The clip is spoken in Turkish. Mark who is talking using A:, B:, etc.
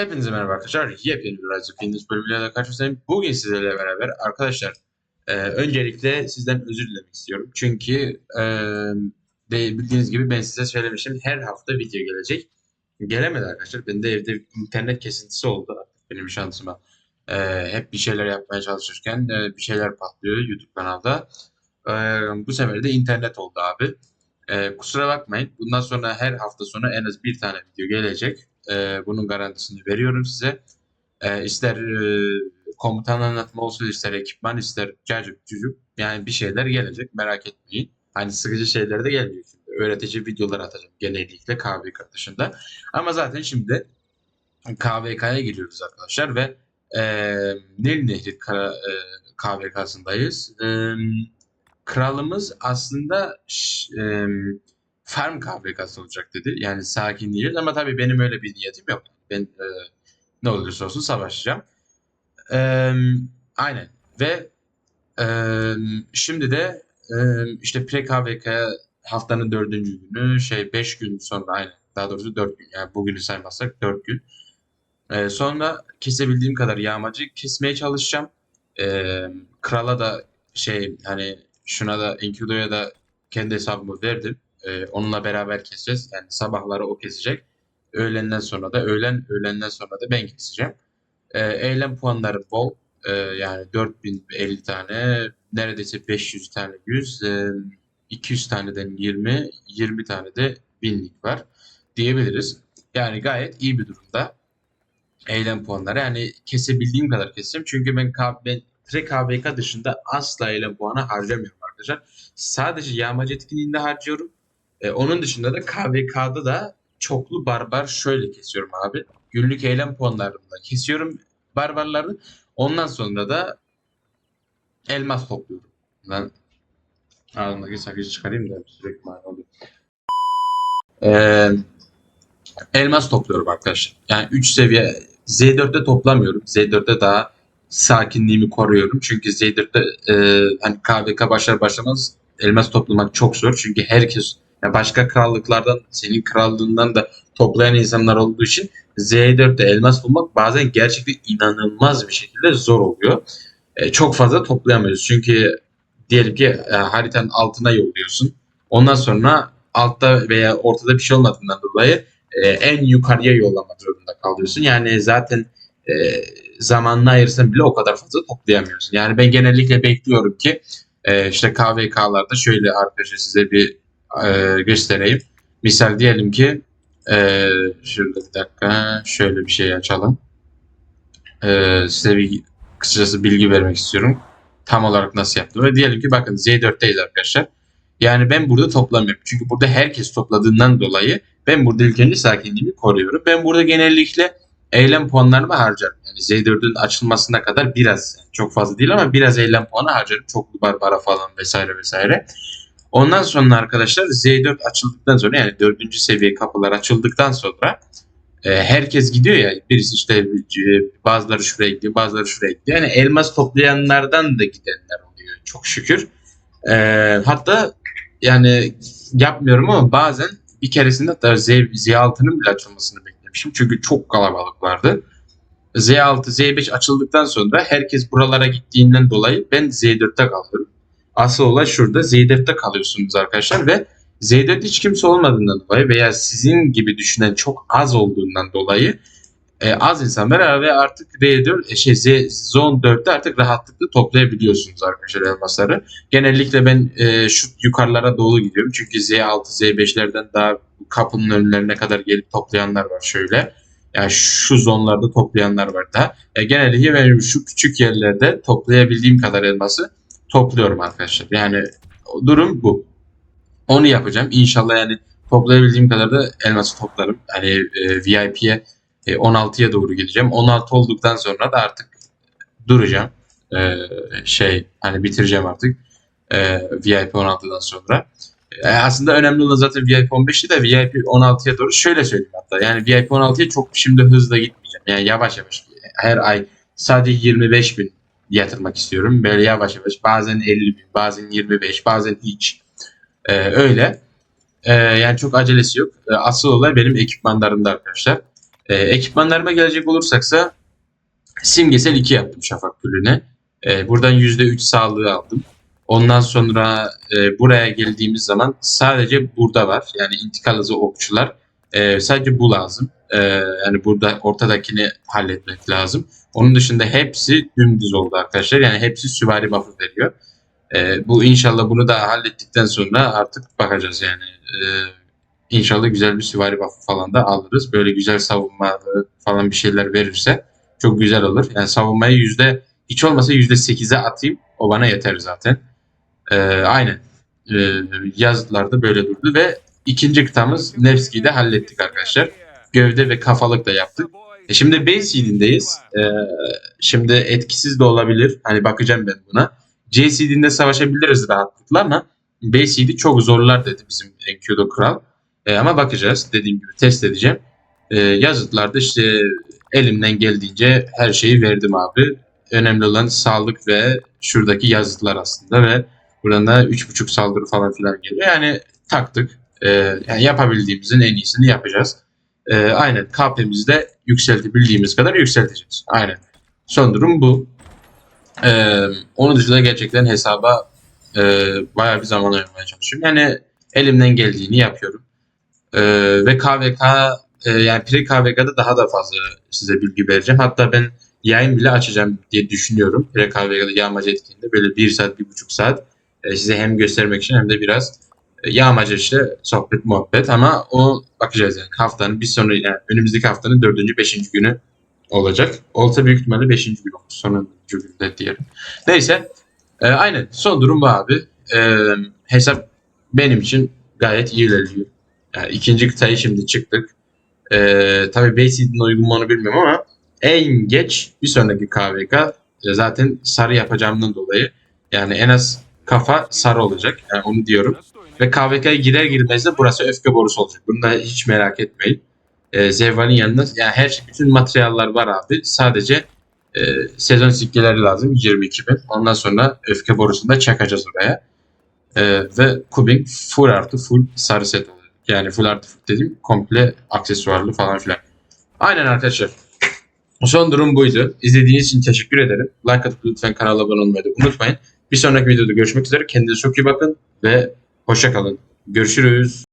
A: Hepinize merhaba arkadaşlar. Yepyeni bir Rise of Kingdoms bölümüyle de karşınızdayım. Bugün sizlerle beraber arkadaşlar e, öncelikle sizden özür dilemek istiyorum. Çünkü e, de, bildiğiniz gibi ben size söylemiştim her hafta video gelecek. Gelemedi arkadaşlar. Benim de evde internet kesintisi oldu benim şansıma. E, hep bir şeyler yapmaya çalışırken e, bir şeyler patlıyor YouTube kanalda. E, bu sefer de internet oldu abi. E, kusura bakmayın. Bundan sonra her hafta sonu en az bir tane video gelecek. E, bunun garantisini veriyorum size. E, ister e, komutan anlatma olsun, ister ekipman, ister cacık cücük. Yani bir şeyler gelecek. Merak etmeyin. Hani sıkıcı şeyler de gelmiyor şimdi. Öğretici videolar atacağım genellikle KVK dışında. Ama zaten şimdi KVK'ya giriyoruz arkadaşlar ve e, Nil Nehri Kara, e, KVK'sındayız. E, kralımız aslında e, farm KVK'sı olacak dedi. Yani sakin değiliz ama tabii benim öyle bir niyetim yok. Ben e, ne olursa olsun savaşacağım. E, aynen. Ve e, şimdi de e, işte pre KVK haftanın dördüncü günü şey beş gün sonra aynen. Daha doğrusu dört gün. Yani bugünü saymazsak dört gün. E, sonra kesebildiğim kadar yağmacı kesmeye çalışacağım. E, krala da şey hani şuna da Enkidu'ya da kendi hesabımı verdim. Ee, onunla beraber keseceğiz. Yani sabahları o kesecek. Öğlenden sonra da öğlen öğlenden sonra da ben keseceğim. Ee, eylem puanları bol. Ee, yani 4050 tane, neredeyse 500 tane 100, e, 200 taneden 20, 20 tane de binlik var diyebiliriz. Yani gayet iyi bir durumda. Eylem puanları yani kesebildiğim kadar keseceğim. Çünkü ben, ben pre KVK dışında asla eylem puanı harcamıyorum arkadaşlar. Sadece yağmacı etkinliğinde harcıyorum. E, onun dışında da KVK'da da çoklu barbar şöyle kesiyorum abi. Günlük eylem puanlarında kesiyorum barbarları. Ondan sonra da elmas topluyorum. Ben ağzımdaki sakızı çıkarayım da sürekli mani. Ee, elmas topluyorum arkadaşlar. Yani 3 seviye Z4'te toplamıyorum. Z4'te daha sakinliğimi koruyorum. Çünkü Z4'te e, hani KVK başlar başlamaz elmas toplamak çok zor. Çünkü herkes ya başka krallıklardan senin krallığından da toplayan insanlar olduğu için Z4'te elmas bulmak bazen gerçekten inanılmaz bir şekilde zor oluyor. E, çok fazla toplayamıyoruz. Çünkü diyelim ki e, haritanın altına yolluyorsun. Ondan sonra altta veya ortada bir şey olmadığından dolayı e, en yukarıya yollamak zorunda kalıyorsun. Yani zaten e, zamanını ayırsan bile o kadar fazla toplayamıyorsun. Yani ben genellikle bekliyorum ki e, işte KVK'larda şöyle arkadaşlar size bir e, göstereyim. Misal diyelim ki e, şurada bir dakika şöyle bir şey açalım. E, size bir kısacası bilgi vermek istiyorum. Tam olarak nasıl yaptım. Ve diyelim ki bakın Z4'teyiz arkadaşlar. Yani ben burada toplamıyorum. Çünkü burada herkes topladığından dolayı ben burada önce sakinliğimi koruyorum. Ben burada genellikle eylem puanlarımı harcarım. Yani Z4'ün açılmasına kadar biraz çok fazla değil ama biraz eylem puanı harcarım. Çoklu barbara falan vesaire vesaire. Ondan sonra arkadaşlar Z4 açıldıktan sonra yani 4. seviye kapılar açıldıktan sonra e, herkes gidiyor ya birisi işte e, bazıları şuraya gidiyor bazıları şuraya gidiyor. Yani elmas toplayanlardan da gidenler oluyor çok şükür. E, hatta yani yapmıyorum ama bazen bir keresinde hatta Z, Z6'nın bile açılmasını beklemişim. Çünkü çok kalabalık vardı. Z6, Z5 açıldıktan sonra herkes buralara gittiğinden dolayı ben Z4'te kalıyorum. Asıl olay şurada Z4'te kalıyorsunuz arkadaşlar ve Z4 hiç kimse olmadığından dolayı veya sizin gibi düşünen çok az olduğundan dolayı e, az insan var ve artık R4 e, şey Z, Zone 4'te artık rahatlıkla toplayabiliyorsunuz arkadaşlar elmasları. Genellikle ben e, şu yukarılara doğru gidiyorum. Çünkü Z6, Z5'lerden daha kapının önlerine kadar gelip toplayanlar var şöyle. Yani şu zonlarda toplayanlar var da. E, genellikle benim şu küçük yerlerde toplayabildiğim kadar elması topluyorum arkadaşlar. Yani durum bu. Onu yapacağım. İnşallah yani toplayabildiğim kadar da elması toplarım. Hani e, VIP'ye e, 16'ya doğru gideceğim. 16 olduktan sonra da artık duracağım. E, şey hani bitireceğim artık. E, VIP 16'dan sonra. E, aslında önemli olan zaten VIP 15'ti de VIP 16'ya doğru şöyle söyleyeyim hatta. Yani VIP 16'ya çok şimdi hızla gitmeyeceğim. Yani yavaş yavaş her ay sadece 25 bin yatırmak istiyorum. Böyle yavaş yavaş bazen 50 bin, bazen 25, bazen hiç. E, öyle. E, yani çok acelesi yok. E, asıl olay benim ekipmanlarımda arkadaşlar. E, ekipmanlarıma gelecek olursaksa simgesel 2 yaptım şafak gülüne. E, buradan %3 sağlığı aldım. Ondan sonra e, buraya geldiğimiz zaman sadece burada var. Yani intikal hızı okçular. E, sadece bu lazım. E, yani burada ortadakini halletmek lazım. Onun dışında hepsi dümdüz oldu arkadaşlar. Yani hepsi süvari buff'ı veriyor. E, bu inşallah bunu da hallettikten sonra artık bakacağız yani. E, inşallah güzel bir süvari buff'ı falan da alırız. Böyle güzel savunma falan bir şeyler verirse çok güzel olur. Yani savunmayı yüzde hiç olmasa yüzde sekize atayım. O bana yeter zaten. Ee, aynen. Ee, yazılarda böyle durdu ve ikinci kıtamız Nevski'yi de hallettik arkadaşlar. Gövde ve kafalık da yaptık. E şimdi base seed'indeyiz. Ee, şimdi etkisiz de olabilir. Hani bakacağım ben buna. C seed'inde savaşabiliriz rahatlıkla ama B seed'i çok zorlar dedi bizim Enkyudo Kral. Ee, ama bakacağız. Dediğim gibi test edeceğim. Ee, yazıtlarda işte elimden geldiğince her şeyi verdim abi. Önemli olan sağlık ve şuradaki yazıtlar aslında ve buradan da 3.5 saldırı falan filan geliyor. Yani taktık. Ee, yani yapabildiğimizin en iyisini yapacağız. Ee, aynen KP'mizi de yükseltebildiğimiz kadar yükselteceğiz. Aynen. Son durum bu. Ee, onun dışında gerçekten hesaba e, bayağı bir zaman ayırmaya çalışıyorum. Yani elimden geldiğini yapıyorum. Ee, ve KVK e, yani pre KVK'da daha da fazla size bilgi vereceğim. Hatta ben yayın bile açacağım diye düşünüyorum. Pre KVK'da yağmacı etkinliğinde böyle bir saat, bir buçuk saat e, size hem göstermek için hem de biraz e, yağmacı işte sohbet muhabbet ama o bakacağız yani haftanın bir sonra yani önümüzdeki haftanın dördüncü, beşinci günü olacak. Olsa büyük ihtimalle beşinci gün olur. Sonuncu günde diyelim. Neyse. E, aynen. Son durum bu abi. E, hesap benim için gayet iyi ilerliyor. Yani ikinci kıtayı şimdi çıktık. Ee, tabii Bayseed'in uygun mu onu bilmiyorum ama en geç bir sonraki KVK e, zaten sarı yapacağımdan dolayı yani en az kafa sarı olacak. Yani onu diyorum. Ve KVK'ya girer girmez de burası öfke borusu olacak. Bunu da hiç merak etmeyin. Ee, Zevval'in yanında yani her şey, bütün materyaller var abi. Sadece e, sezon sikkeleri lazım 22 bin. Ondan sonra öfke borusunu da çakacağız oraya. Ee, ve Kubing full artı full sarı set olacak. Yani full artı full dediğim komple aksesuarlı falan filan. Aynen arkadaşlar. Son durum buydu. İzlediğiniz için teşekkür ederim. Like atıp lütfen kanala abone olmayı da unutmayın. Bir sonraki videoda görüşmek üzere. Kendinize çok iyi bakın ve hoşça kalın. Görüşürüz.